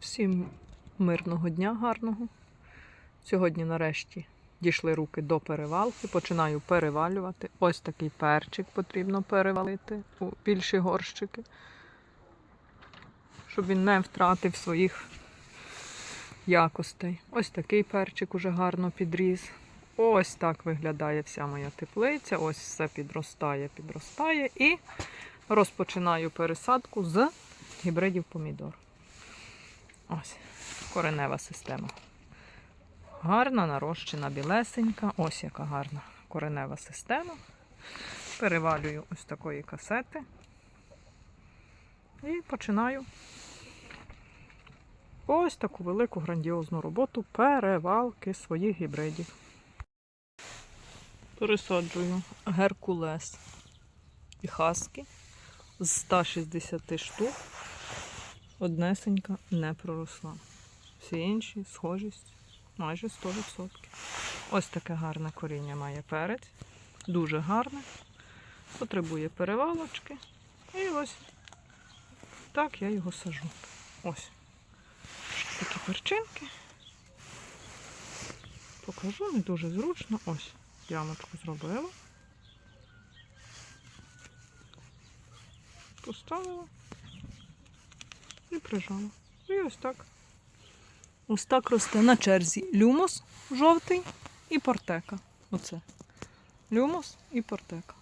Всім мирного дня гарного. Сьогодні нарешті дійшли руки до перевалки. Починаю перевалювати. Ось такий перчик потрібно перевалити у більші горщики, щоб він не втратив своїх якостей. Ось такий перчик уже гарно підріс. Ось так виглядає вся моя теплиця. Ось все підростає, підростає. І розпочинаю пересадку з гібридів помідор. Ось, коренева система. Гарна, нарощена, білесенька. Ось яка гарна коренева система. Перевалюю ось такої касети. І починаю ось таку велику грандіозну роботу перевалки своїх гібридів. Пересаджую Геркулес і Хаски з 160 штук. Однесенька не проросла. Всі інші схожість майже 100%. Ось таке гарне коріння має перець. Дуже гарне. Потребує перевалочки. І ось так я його сажу. Ось. Такі перчинки. Покажу, не дуже зручно. Ось, ямочку зробила. Поставила і прижала. І ось так. Ось так росте на черзі люмос жовтий і портека. Оце. Люмос і портека.